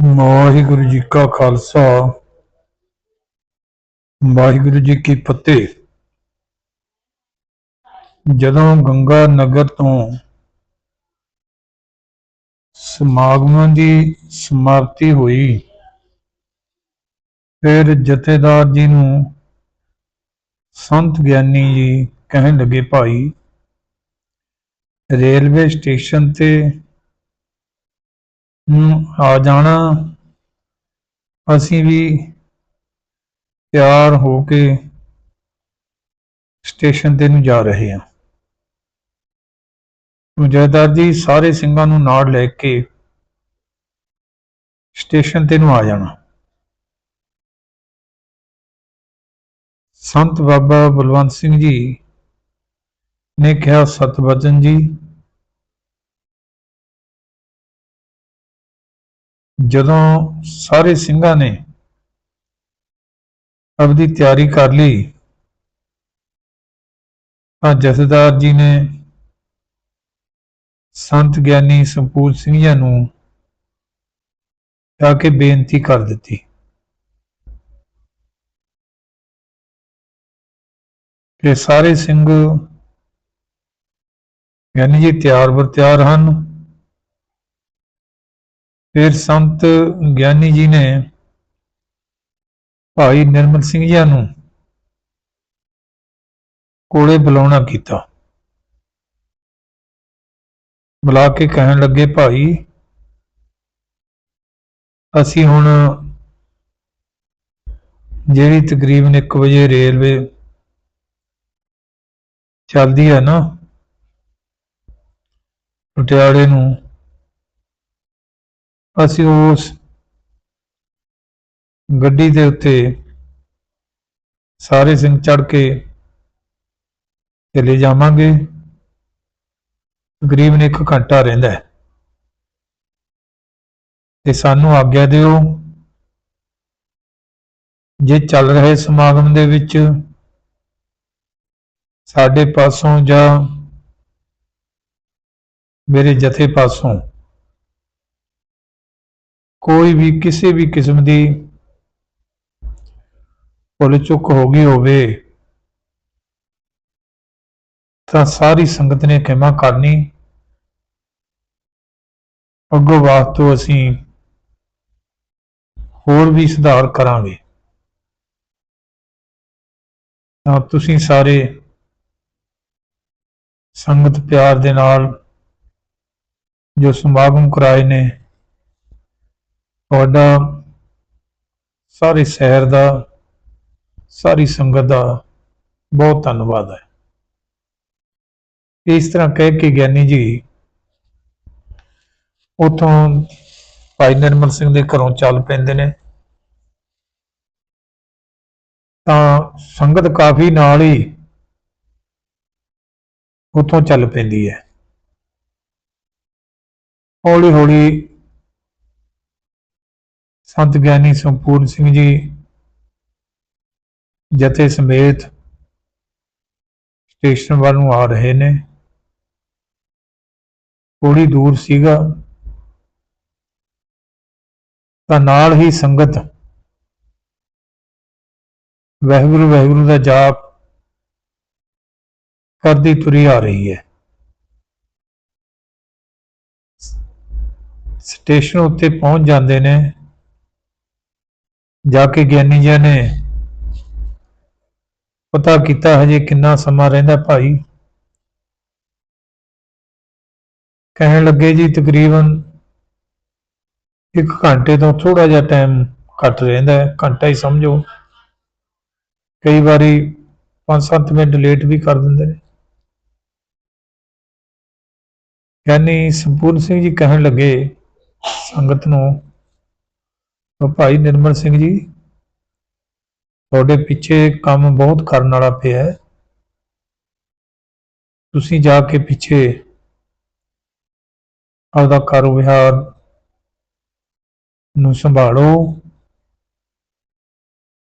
ਵਾਹਿਗੁਰੂ ਜੀ ਕਾ ਖਾਲਸਾ। ਵਾਹਿਗੁਰੂ ਜੀ ਕੀ ਫਤਿਹ। ਜਦੋਂ ਗੰਗਾ ਨਗਰ ਤੋਂ ਸਮਾਗਮਾਂ ਦੀ ਸਮਾਪਤੀ ਹੋਈ, ਫਿਰ ਜਥੇਦਾਰ ਜੀ ਨੂੰ ਸੰਤ ਗਿਆਨੀ ਜੀ ਕਹਿਣ ਲੱਗੇ, ਭਾਈ, ਰੇਲਵੇ ਸਟੇਸ਼ਨ ਤੇ ਨੂੰ ਆ ਜਾਣਾ। ਅਸੀਂ ਵੀ ਤਿਆਰ ਹੋ ਕੇ ਸਟੇਸ਼ਨ ਤੇ ਨੂੰ ਜਾ ਰਹੇ ਹਾਂ। ਜਥੇਦਾਰ ਜੀ, ਸਾਰੇ ਸਿੰਘਾਂ ਨੂੰ ਨਾਲ ਲੈ ਕੇ ਸਟੇਸ਼ਨ ਤੇ ਨੂੰ ਆ ਜਾਣਾ। ਸੰਤ ਬਾਬਾ ਬਲਵੰਤ ਸਿੰਘ ਜੀ ਨੇ ਕਿਹਾ ਸਤਵਚਨ ਜੀ। ਜਦੋਂ ਸਾਰੇ ਸਿੰਘਾਂ ਨੇ ਆਪਦੀ ਤਿਆਰੀ ਕਰ ਲਈ, ਤਾਂ ਜਥੇਦਾਰ ਜੀ ਨੇ ਸੰਤ ਗਿਆਨੀ ਸੰਪੂਰ ਸਿੰਘ ਜੀ ਨੂੰ ਜਾ ਕੇ ਬੇਨਤੀ ਕਰ ਦਿੱਤੀ। ਕਿ ਸਾਰੇ ਸਿੰਘ ਗਿਆਨੀ ਜੀ ਤਿਆਰ ਬਰ ਤਿਆਰ ਹਨ। ਫਿਰ ਸੰਤ ਗਿਆਨੀ ਜੀ ਨੇ ਭਾਈ ਨਿਰਮਲ ਸਿੰਘ ਜੀ ਨੂੰ ਕੋਲੇ ਬੁਲਾਉਣਾ ਕੀਤਾ। ਬੁਲਾ ਕੇ ਕਹਿਣ ਲੱਗੇ, ਭਾਈ, ਅਸੀਂ ਹੁਣ ਜਿਹੜੀ ਤਕਰੀਬਨ 1 ਵਜੇ ਰੇਲਵੇ ਚੱਲਦੀ ਹੈ ਨਾ, ਪਟਿਆਲੇ ਨੂੰ ਅਸੀਂ ਉਸ ਗੱਡੀ ਦੇ ਉੱਤੇ ਸਾਰੇ ਸਿੰਘ ਚੜ ਕੇ ਚਲੇ ਜਾਵਾਂਗੇ। ਤਕਰੀਬਨ 1 ਘੰਟਾ ਰਹਿੰਦਾ ਹੈ। ਤੇ ਸਾਨੂੰ ਆਗਿਆ ਦਿਓ, ਜੇ ਚੱਲ ਰਹੇ ਸਮਾਗਮ ਦੇ ਵਿੱਚ ਸਾਡੇ ਪਾਸੋਂ ਜਾਂ ਮੇਰੇ ਜਥੇ ਪਾਸੋਂ ਕੋਈ ਵੀ ਕਿਸੇ ਵੀ ਕਿਸਮ ਦੀ ਭੁੱਲ ਚੁੱਕ ਹੋ ਗਈ ਹੋਵੇ, ਤਾਂ ਸਾਰੀ ਸੰਗਤ ਨੇ ਖਿਮਾ ਕਰਨੀ। ਅੱਗੋਂ ਵਾਸਤੋਂ ਅਸੀਂ ਹੋਰ ਵੀ ਸੁਧਾਰ ਕਰਾਂਗੇ। ਤਾਂ ਤੁਸੀਂ ਸਾਰੇ ਸੰਗਤ ਪਿਆਰ ਦੇ ਨਾਲ ਜੋ ਸਮਾਗਮ ਕਰਾਏ ਨੇ ਤੁਹਾਡਾ ਸਾਰੇ ਸ਼ਹਿਰ ਦਾ, ਸਾਰੀ ਸੰਗਤ ਦਾ ਬਹੁਤ ਧੰਨਵਾਦ ਹੈ। ਇਸ ਤਰ੍ਹਾਂ ਕਹਿ ਕੇ ਗਿਆਨੀ ਜੀ, ਉਥੋਂ ਭਾਈ ਨਿਰਮਲ ਸਿੰਘ ਦੇ ਘਰੋਂ ਚੱਲ ਪੈਂਦੇ ਨੇ। ਤਾਂ ਸੰਗਤ ਕਾਫੀ ਨਾਲ ਹੀ ਉਥੋਂ ਚੱਲ ਪੈਂਦੀ ਹੈ। ਹੌਲੀ ਹੌਲੀ ਸੰਤ ਗਿਆਨੀ ਸੰਪੂਰਨ ਸਿੰਘ ਜੀ ਜਥੇ ਸਮੇਤ ਸਟੇਸ਼ਨ ਵੱਲ ਨੂੰ ਆ ਰਹੇ ਨੇ। ਥੋੜੀ ਦੂਰ ਸੀਗਾ ਤਾਂ ਨਾਲ ਹੀ ਸੰਗਤ ਵਹਿਗੁਰੂ ਵਹਿਗੁਰੂ ਦਾ ਜਾਪ ਕਰਦੀ ਤੁਰੀ ਆ ਰਹੀ ਹੈ। ਸਟੇਸ਼ਨ ਉੱਤੇ ਪਹੁੰਚ ਜਾਂਦੇ ਨੇ। ਜਾ ਕੇ ਗਿਆਨੀ ਜੀ ਨੇ ਪਤਾ ਕੀਤਾ ਹਜੇ ਕਿੰਨਾ ਸਮਾਂ ਰਹਿੰਦਾ ਭਾਈ। ਕਹਿਣ ਲੱਗੇ ਜੀ ਤਕਰੀਬਨ 1 ਘੰਟੇ ਤੋਂ ਥੋੜਾ ਜਿਹਾ ਟਾਈਮ ਘੱਟ ਰਹਿੰਦਾ ਹੈ, ਘੰਟਾ ਹੀ ਸਮਝੋ। ਕਈ ਵਾਰੀ 5-7 ਮਿੰਟ ਲੇਟ ਵੀ ਕਰ ਦਿੰਦੇ ਨੇ। ਯਾਨੀ ਸੰਪੂਰਨ ਸਿੰਘ ਜੀ ਕਹਿਣ ਲੱਗੇ ਸੰਗਤ ਨੂੰ ਭਾਈ ਨਿਰਮਲ ਸਿੰਘ ਜੀ, ਤੁਹਾਡੇ ਪਿੱਛੇ ਕੰਮ ਬਹੁਤ ਕਰਨ ਵਾਲਾ ਪਿਆ ਹੈ। ਤੁਸੀਂ ਜਾ ਕੇ ਪਿੱਛੇ ਆਪਦਾ ਕਾਰੋਬਾਰ ਨੂੰ ਸੰਭਾਲੋ।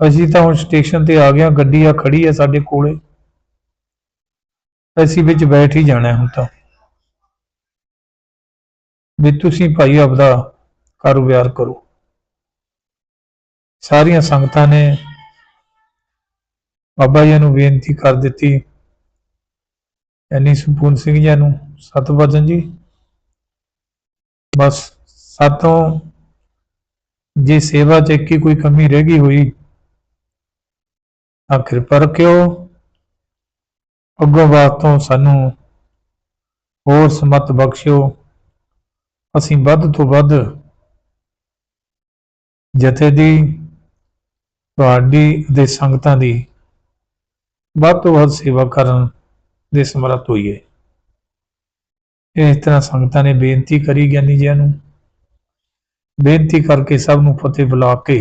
ਅਸੀਂ ਤਾਂ ਹੁਣ ਸਟੇਸ਼ਨ ਤੇ ਆ ਗਿਆ ਗੱਡੀ ਆ ਖੜੀ ਹੈ ਸਾਡੇ ਕੋਲੇ। ਅਸੀਂ ਵਿੱਚ ਬੈਠ ਹੀ ਜਾਣਾ ਹੁਣ ਤਾਂ। ਵੀ ਤੁਸੀਂ ਭਾਈ ਆਪਦਾ ਕਾਰੋਬਾਰ ਕਰੋ। ਸਾਰੀਆਂ ਸੰਗਤਾਂ ਨੇ ਬਾਬਾ ਜੀ ਨੂੰ ਬੇਨਤੀ ਕਰ ਦਿੱਤੀ। ਐਨੀ ਸੁਪੂਨ ਸਿੰਘ ਜੀ ਨੂੰ ਸਤ ਵਚਨ ਜੀ, ਬਸ ਸਾਤੋਂ ਜੇ ਸੇਵਾ 'ਚ ਇੱਕ ਹੀ ਕੋਈ ਕਮੀ ਰਹਿ ਗਈ ਹੋਈ, ਤਾਂ ਕਿਰਪਾ ਰੱਖਿਓ। ਅੱਗੋਂ ਵਾਸਤੋਂ ਸਾਨੂੰ ਹੋਰ ਸਮਤ ਬਖਸ਼ਿਓ। ਅਸੀਂ ਵੱਧ ਤੋਂ ਵੱਧ ਜਥੇ ਦੀ ਤੁਹਾਡੀ ਦੇ ਸੰਗਤਾਂ ਦੀ ਵੱਧ ਤੋਂ ਵੱਧ ਸੇਵਾ ਕਰਨ ਦੇ ਸਮਰੱਥ ਹੋਈਏ। ਇਸ ਤਰ੍ਹਾਂ ਸੰਗਤਾਂ ਨੇ ਬੇਨਤੀ ਕਰੀ ਗਿਆਨੀ ਜੀ ਨੂੰ। ਬੇਨਤੀ ਕਰਕੇ ਸਭ ਨੂੰ ਫਤਿਹ ਬੁਲਾ ਕੇ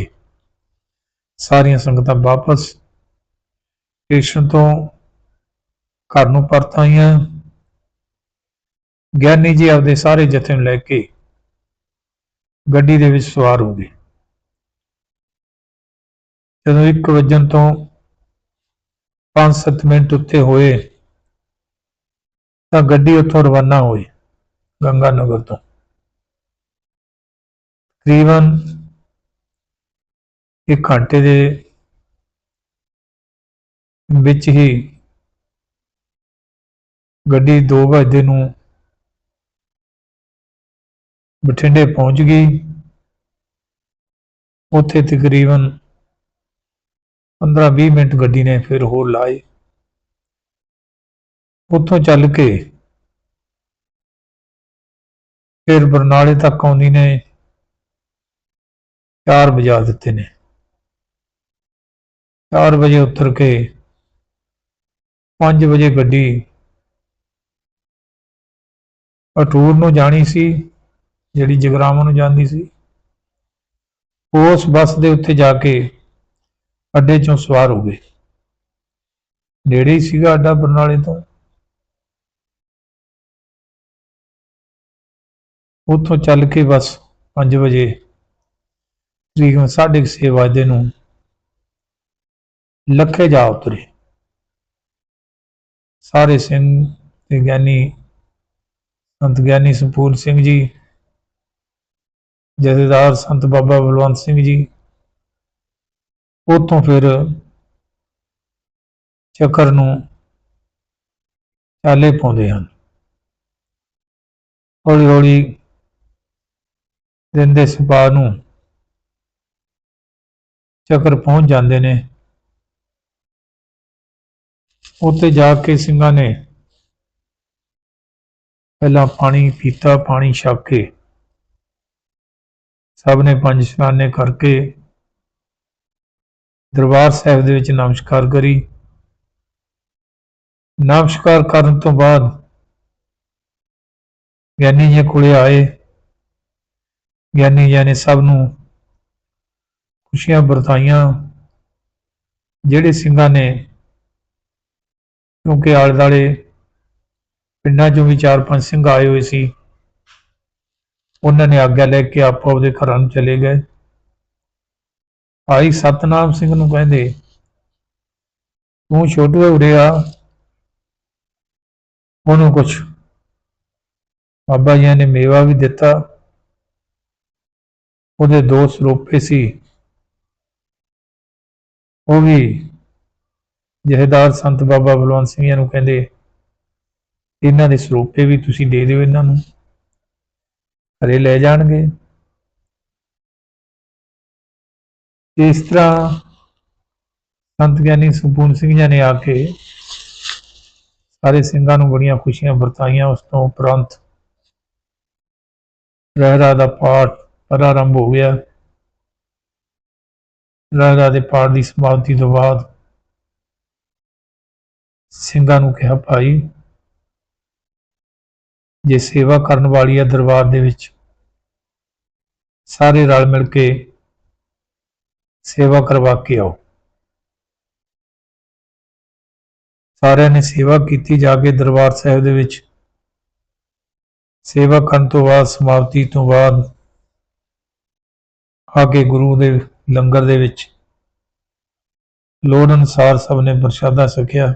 ਸਾਰੀਆਂ ਸੰਗਤਾਂ ਵਾਪਸ ਸਟੇਸ਼ਨ ਤੋਂ ਘਰ ਨੂੰ ਪਰਤ ਆਈਆਂ। ਗਿਆਨੀ ਜੀ ਆਪਦੇ ਸਾਰੇ ਜਥੇ ਨੂੰ ਲੈ ਕੇ ਗੱਡੀ ਦੇ ਵਿੱਚ ਸਵਾਰ ਹੋ ਗਏ। ਜਦੋਂ 1 ਵਜਣ ਤੋਂ 5-7 ਮਿੰਟ ਉੱਤੇ ਹੋਏ, ਤਾਂ ਗੱਡੀ ਉੱਥੋਂ ਰਵਾਨਾ ਹੋਈ, ਗੰਗਾ ਨਗਰ ਤੋਂ। ਤਕਰੀਬਨ ਇੱਕ ਘੰਟੇ ਦੇ ਵਿੱਚ ਹੀ ਗੱਡੀ 2 ਵਜੇ ਨੂੰ ਬਠਿੰਡੇ ਪਹੁੰਚ ਗਈ। ਉੱਥੇ ਤਕਰੀਬਨ 15-20 ਮਿੰਟ ਗੱਡੀ ਨੇ ਫਿਰ ਹੋਰ ਲਾਏ। ਉੱਥੋਂ ਚੱਲ ਕੇ ਫਿਰ ਬਰਨਾਲੇ ਤੱਕ ਆਉਂਦੀ ਨੇ। 4 ਵਜਾ ਦਿੱਤੇ ਨੇ। 4 ਵਜੇ ਉਤਰ ਕੇ 5 ਵਜੇ ਗੱਡੀ ਅਟੂਰ ਨੂੰ ਜਾਣੀ ਸੀ, ਜਿਹੜੀ ਜਗਰਾਵਾਂ ਨੂੰ ਜਾਂਦੀ ਸੀ। ਉਸ ਬੱਸ ਦੇ ਉੱਤੇ ਜਾ ਕੇ ਅੱਡੇ ਚੋਂ ਸਵਾਰ ਹੋ ਗਏ। ਨੇੜੇ ਹੀ ਸੀਗਾ ਅੱਡਾ ਬਰਨਾਲੇ ਤੋਂ। ਉੱਥੋਂ ਚੱਲ ਕੇ ਬਸ 5 ਵਜੇ, ਤਕਰੀਬਨ 6:30 ਵਜੇ ਨੂੰ ਲੱਖੇ ਜਾ ਉਤਰੇ। ਸਾਰੇ ਸਿੰਘ ਤੇ ਗਿਆਨੀ, ਸੰਤ ਗਿਆਨੀ ਸੰਪੂਰਨ ਸਿੰਘ ਜੀ, ਜਥੇਦਾਰ ਸੰਤ ਬਾਬਾ ਬਲਵੰਤ ਸਿੰਘ ਜੀ ਉੱਥੋਂ ਫਿਰ ਚੱਕਰ ਨੂੰ ਚਾਲੇ ਪਾਉਂਦੇ ਹਨ। ਹੌਲੀ ਹੌਲੀ ਦਿਨ ਦੇ ਸੁਭਾਅ ਨੂੰ ਚੱਕਰ ਪਹੁੰਚ ਜਾਂਦੇ ਨੇ। ਉੱਥੇ ਜਾ ਕੇ ਸਿੰਘਾਂ ਨੇ ਪਹਿਲਾਂ ਪਾਣੀ ਪੀਤਾ, ਪਾਣੀ ਛਕ ਕੇ ਸਭ ਨੇ ਪੰਜ ਇਸ਼ਨਾਨੇ ਕਰਕੇ ਦਰਬਾਰ ਸਾਹਿਬ ਦੇ ਵਿੱਚ ਨਮਸਕਾਰ ਕਰੀ। ਨਮਸਕਾਰ ਕਰਨ ਤੋਂ ਬਾਅਦ ਗਿਆਨੀ ਜੀ ਕੋਲੇ ਆਏ। ਗਿਆਨੀ ਜੀ ਨੇ ਸਭ ਨੂੰ ਖੁਸ਼ੀਆਂ ਵਰਤਾਈਆਂ, ਜਿਹੜੇ ਸਿੰਘਾਂ ਨੇ ਕਿਉਂਕਿ ਆਲੇ ਦਾਲੇ ਪਿੰਡਾਂ ਚੋਂ ਵੀ ਚਾਰ ਪੰਜ ਸਿੰਘ ਆਏ ਹੋਏ ਸੀ, ਉਹਨਾਂ ਨੇ ਆਗਿਆ ਲੈ ਕੇ ਆਪੋ ਆਪਦੇ ਘਰਾਂ ਨੂੰ ਚਲੇ ਗਏ। ਭਾਈ ਸਤਨਾਮ ਸਿੰਘ ਨੂੰ ਕਹਿੰਦੇ, ਤੂੰ ਛੋਟੂ ਉਰੇ ਆ। ਉਹਨੂੰ ਕੁਛ ਬਾਬਾ ਜੀ ਨੇ ਮੇਵਾ ਵੀ ਦਿੱਤਾ। ਉਹਦੇ ਦੋ ਸਰੋਪੇ ਸੀ। ਉਹ ਵੀ ਜਹੇਦਾਰ ਸੰਤ ਬਾਬਾ ਬਲਵੰਤ ਸਿੰਘ ਨੂੰ ਕਹਿੰਦੇ, ਇਹਨਾਂ ਦੇ ਸਰੋਪੇ ਵੀ ਤੁਸੀਂ ਦੇ ਦਿਓ ਇਹਨਾਂ ਨੂੰ। ਘਰੇ ਲੈ ਜਾਣਗੇ। ਇਸ ਤਰ੍ਹਾਂ ਸੰਤ ਗਿਆਨੀ ਸੁਪੂਨ ਸਿੰਘ ਜੀ ਨੇ ਆ ਕੇ ਸਾਰੇ ਸਿੰਘਾਂ ਨੂੰ ਬੜੀਆਂ ਖੁਸ਼ੀਆਂ ਵਰਤਾਈਆਂ, ਉਸ ਤੋਂ ਉਪਰੰਤ ਰਹਿਰਾ ਦਾ ਪਾਠ ਪ੍ਰਾਰੰਭ ਹੋ ਗਿਆ। ਰਹਿਰਾ ਦੇ ਪਾਠ ਦੀ ਸਮਾਪਤੀ ਤੋਂ ਬਾਅਦ ਸਿੰਘਾਂ ਨੂੰ ਕਿਹਾ, ਭਾਈ, ਜੇ ਸੇਵਾ ਕਰਨ ਵਾਲੀ ਹੈ ਦਰਬਾਰ ਦੇ ਵਿੱਚ, ਸਾਰੇ ਰਲ ਮਿਲ ਕੇ ਸੇਵਾ ਕਰਵਾ ਕੇ ਆਓ। ਸਾਰਿਆਂ ਨੇ ਸੇਵਾ ਕੀਤੀ, ਜਾ ਕੇ ਦਰਬਾਰ ਸਾਹਿਬ ਦੇ ਵਿੱਚ। ਸੇਵਾ ਕਰਨ ਤੋਂ ਬਾਅਦ, ਸਮਾਪਤੀ ਤੋਂ ਬਾਅਦ ਆ ਕੇ ਗੁਰੂ ਦੇ ਲੰਗਰ ਦੇ ਵਿੱਚ। ਲੋੜ ਅਨੁਸਾਰ ਸਭ ਨੇ ਪ੍ਰਸ਼ਾਦਾ ਛਕਿਆ।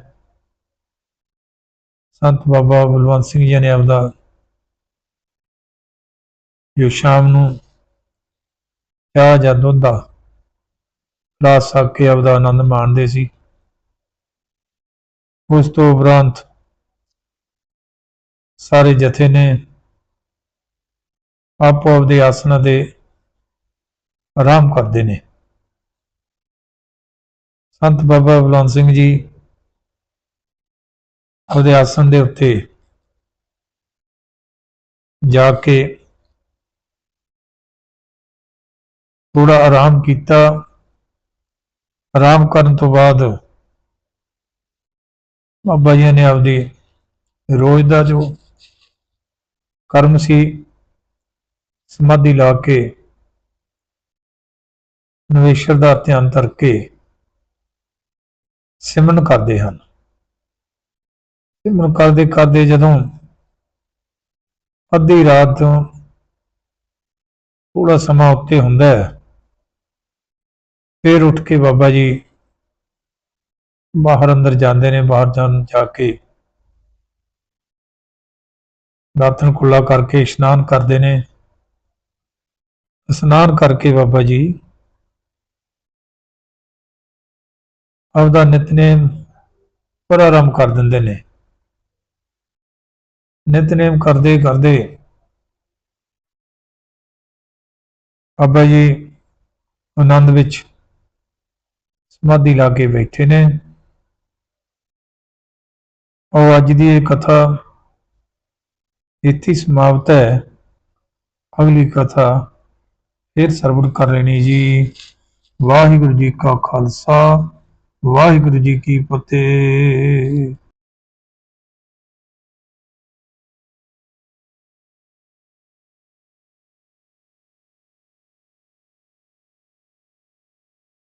ਸੰਤ ਬਾਬਾ ਬਲਵੰਤ ਸਿੰਘ ਜੀ ਨੇ ਆਪਦਾ ਜੋ ਸ਼ਾਮ ਨੂੰ ਚਾਹ ਜਾਂ ਦੁੱਧ ਦਾ ਲਾਸ ਸਕ ਕੇ ਆਪਦਾ ਆਨੰਦ ਮਾਣਦੇ ਸੀ। ਉਸ ਤੋਂ ਉਪਰੰਤ ਸਾਰੇ ਜਥੇ ਨੇ ਆਪੋ ਆਪਦੇ ਆਸਣਾਂ ਦੇ ਆਰਾਮ ਕਰਦੇ ਨੇ। ਸੰਤ ਬਾਬਾ ਬਲਵੰਤ ਸਿੰਘ ਜੀ ਉਹਦੇ ਆਸਣ ਦੇ ਉੱਤੇ ਜਾ ਕੇ ਥੋੜਾ ਆਰਾਮ ਕੀਤਾ। ਆਰਾਮ ਕਰਨ ਤੋਂ ਬਾਅਦ ਬਾਬਾ ਜੀ ਨੇ ਆਪਦੀ ਰੋਜ਼ ਦਾ ਜੋ ਕਰਮ ਸੀ, ਸਮਾਧੀ ਲਾ ਕੇ ਨਵੇਸ਼ਰ ਦਾ ਧਿਆਨ ਧਰ ਕੇ ਸਿਮਰਨ ਕਰਦੇ ਹਨ। ਸਿਮਰਨ ਕਰਦੇ ਕਰਦੇ ਜਦੋਂ ਅੱਧੀ ਰਾਤ ਤੋਂ ਥੋੜਾ ਸਮਾਂ ਉੱਤੇ ਹੁੰਦਾ ਹੈ ਫਿਰ ਉੱਠ ਕੇ ਬਾਬਾ ਜੀ ਬਾਹਰ ਅੰਦਰ ਜਾਂਦੇ ਨੇ, ਬਾਹਰ ਜਾਣ ਜਾ ਕੇ ਦਾਤਨ ਕੁੱਲਾ ਕਰਕੇ ਇਸ਼ਨਾਨ ਕਰਦੇ ਨੇ। ਇਸ਼ਨਾਨ ਕਰਕੇ ਬਾਬਾ ਜੀ ਆਪਦਾ ਨਿਤਨੇਮ ਪ੍ਰਾਰੰਭ ਕਰ ਦਿੰਦੇ ਨੇ। ਨਿਤਨੇਮ ਕਰਦੇ ਕਰਦੇ ਬਾਬਾ ਜੀ ਆਨੰਦ ਵਿੱਚ ਸਮਾਧੀ ਲਾ ਕੇ ਬੈਠੇ ਨੇ। ਉਹ ਅੱਜ ਦੀ ਇਹ ਕਥਾ ਇੱਥੇ ਸਮਾਪਤ ਹੈ। ਅਗਲੀ ਕਥਾ ਫਿਰ ਸਰਵਣ ਕਰ ਲੈਣੀ ਜੀ। ਵਾਹਿਗੁਰੂ ਜੀ ਕਾ ਖਾਲਸਾ, ਵਾਹਿਗੁਰੂ ਜੀ ਕੀ ਫਤਿਹ।